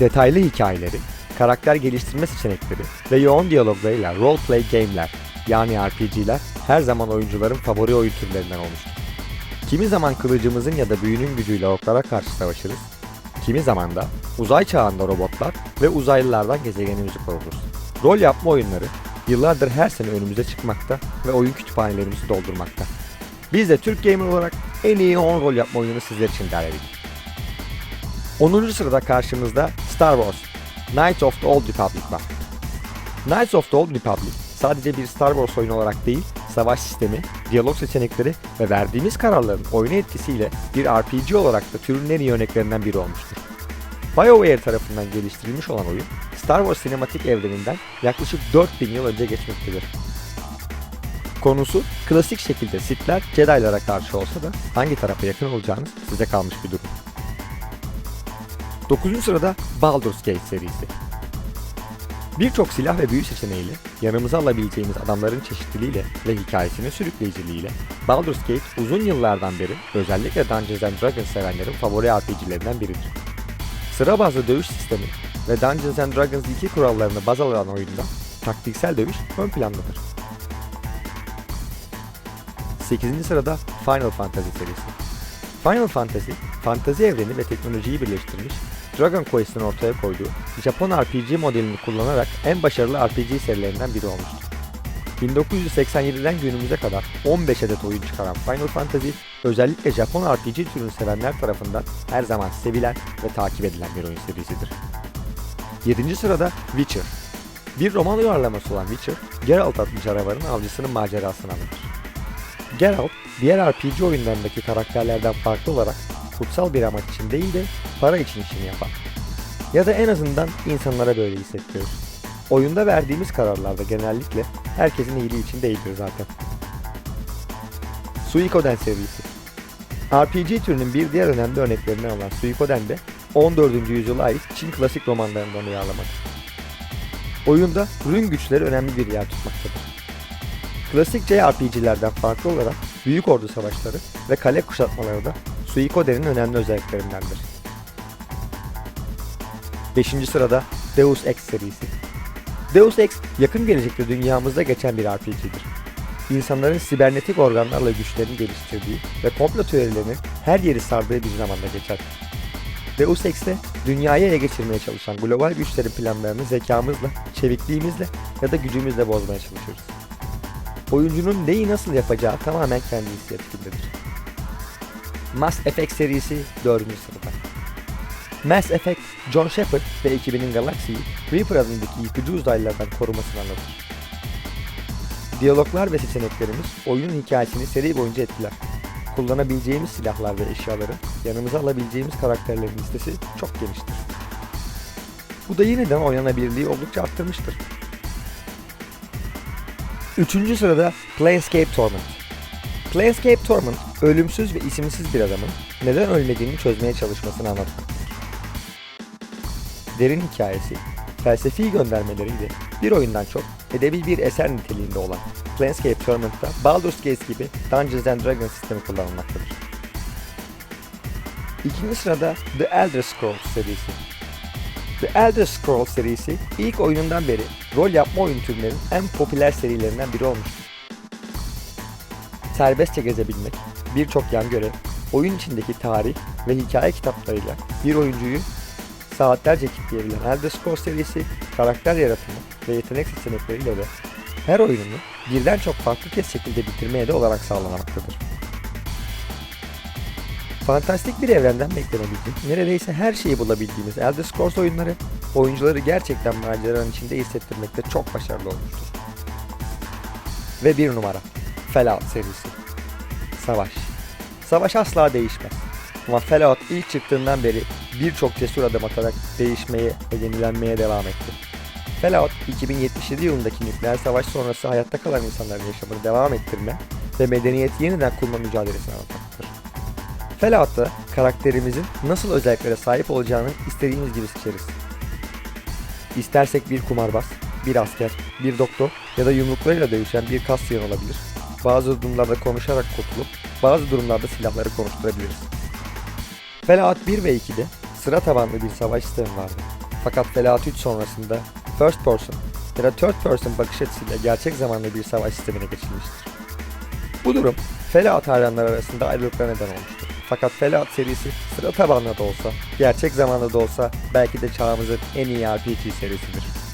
Detaylı hikayeleri, karakter geliştirme seçenekleri ve yoğun diyaloglarıyla roleplay game'ler yani RPG'ler her zaman oyuncuların favori oyun türlerinden olmuştur. Kimi zaman kılıcımızın ya da büyünün gücüyle orklara karşı savaşırız, kimi zaman da uzay çağında robotlar ve uzaylılardan gezegenimizi koruruz. Rol yapma oyunları yıllardır her sene önümüze çıkmakta ve oyun kütüphanelerimizi doldurmakta. Biz de Türk Gamer olarak en iyi 10 rol yapma oyununu sizler için derledik. 10. sırada karşımızda Star Wars Knights of the Old Republic var. Knights of the Old Republic sadece bir Star Wars oyunu olarak değil, savaş sistemi, diyalog seçenekleri ve verdiğimiz kararların oyuna etkisiyle bir RPG olarak da türün en iyi örneklerinden biri olmuştur. BioWare tarafından geliştirilmiş olan oyun, Star Wars sinematik evreninden yaklaşık 4000 yıl önce geçmektedir. Konusu klasik şekilde Sith'ler Jedi'lara karşı olsa da hangi tarafa yakın olacağınız size kalmış bir durum. 9. sırada Baldur's Gate serisi. Birçok silah ve büyü seçeneğiyle yanımıza alabileceğimiz adamların çeşitliliğiyle ve hikayesinin sürükleyiciliğiyle Baldur's Gate uzun yıllardan beri özellikle Dungeons Dragons sevenlerin favori RPG'lerinden biridir. Sıra bazlı dövüş sistemi ve Dungeons Dragons 2 kurallarını baz alan oyunda taktiksel dövüş ön plandadır. 8. sırada Final Fantasy serisi. Final Fantasy, fantazi evreni ve teknolojiyi birleştirmiş, Dragon Quest'in ortaya koyduğu Japon RPG modelini kullanarak en başarılı RPG serilerinden biri olmuştur. 1987'den günümüze kadar 15 adet oyun çıkaran Final Fantasy, özellikle Japon RPG türünü sevenler tarafından her zaman sevilen ve takip edilen bir oyun serisidir. 7. sırada Witcher. Bir roman uyarlaması olan Witcher, Geralt adlı canavarın avcısının macerasını anlatır. Geralt, diğer RPG oyunlarındaki karakterlerden farklı olarak kutsal bir amaç için değil de para için işini yapar. Ya da en azından insanlara böyle hissettirir. Oyunda verdiğimiz kararlarda genellikle herkesin iyiliği için değildir zaten. Suikoden serisi RPG türünün bir diğer önemli örneklerinden olan Suikoden de 14. yüzyıla ait Çin klasik romanlarından uyarlamadır. Oyunda rün güçleri önemli bir yer tutmaktadır. Klasik JRPG'lerden farklı olarak büyük ordu savaşları ve kale kuşatmaları da Suikoden'in önemli özelliklerindendir. 5. sırada Deus Ex serisi. Deus Ex yakın gelecekte dünyamızda geçen bir RPG'dir. İnsanların sibernetik organlarla güçlerini geliştirdiği ve komplo teorilerinin her yeri sardığı bir zamanda geçer. Deus Ex'te dünyayı ele geçirmeye çalışan global güçlerin planlarını zekamızla, çevikliğimizle ya da gücümüzle bozmaya çalışıyoruz. Oyuncunun neyi nasıl yapacağı tamamen kendi inisiyatifinde Mass Effect serisi 4. sırada. Mass Effect, John Shepard ve ekibinin galaksiyi Reaper adındaki yıkıcı uzaylılardan korumasını anlatır. Diyaloglar ve seçeneklerimiz oyunun hikayesini seri boyunca etkiler. Kullanabileceğimiz silahlar ve eşyaların, yanımıza alabileceğimiz karakterlerin listesi çok geniştir. Bu da yeniden oynanabilirliği oldukça arttırmıştır. Üçüncü sırada Planescape Torment. Planescape Torment, ölümsüz ve isimsiz bir adamın neden ölmediğini çözmeye çalışmasını anlatmaktadır. Derin hikayesi, felsefi göndermeleriyle bir oyundan çok edebi bir eser niteliğinde olan Planescape Torment'ta Baldur's Gate gibi Dungeons and Dragons sistemi kullanılmaktadır. İkinci sırada The Elder Scrolls serisi. The Elder Scrolls serisi ilk oyunundan beri rol yapma oyun türlerinin en popüler serilerinden biri olmuştur. Serbestçe gezebilmek, birçok yan görev, oyun içindeki tarih ve hikaye kitaplarıyla bir oyuncuyu saatlerce kitleyebilen Elder Scrolls serisi karakter yaratımı ve yetenek seçenekleriyle de her oyununu birden çok farklı kez şekilde bitirmeye de olarak sağlamaktadır. Fantastik bir evrenden beklenebilecek, neredeyse her şeyi bulabildiğimiz Elder Scrolls oyunları, oyuncuları gerçekten maceranın içinde hissettirmekte çok başarılı olmuştur. Ve bir numara, Fallout serisi. Savaş. Savaş asla değişmez. Ama Fallout ilk çıktığından beri birçok cesur adım atarak değişmeye ve devam etti. Fallout 2077 yılındaki nükleer savaş sonrası hayatta kalan insanların yaşamını devam ettirme ve medeniyeti yeniden kurma mücadelesini anlatmaktadır. Fallout'ta karakterimizin nasıl özelliklere sahip olacağını istediğimiz gibi seçeriz. İstersek bir kumarbaz, bir asker, bir doktor ya da yumruklarıyla dövüşen bir kasyayan olabilir. Bazı durumlarda konuşarak kurtulup bazı durumlarda silahları konuşturabiliriz. Fallout 1 ve 2'de sıra tabanlı bir savaş sistemi vardı. Fakat Fallout 3 sonrasında first person ya da third person bakış açısıyla gerçek zamanlı bir savaş sistemine geçilmiştir. Bu durum Fallout hayranları arasında ayrılıklara neden olmuştur. Fakat Fallout serisi sıra tabanlı da olsa, gerçek zamanlı da olsa belki de çağımızın en iyi RPG serisidir.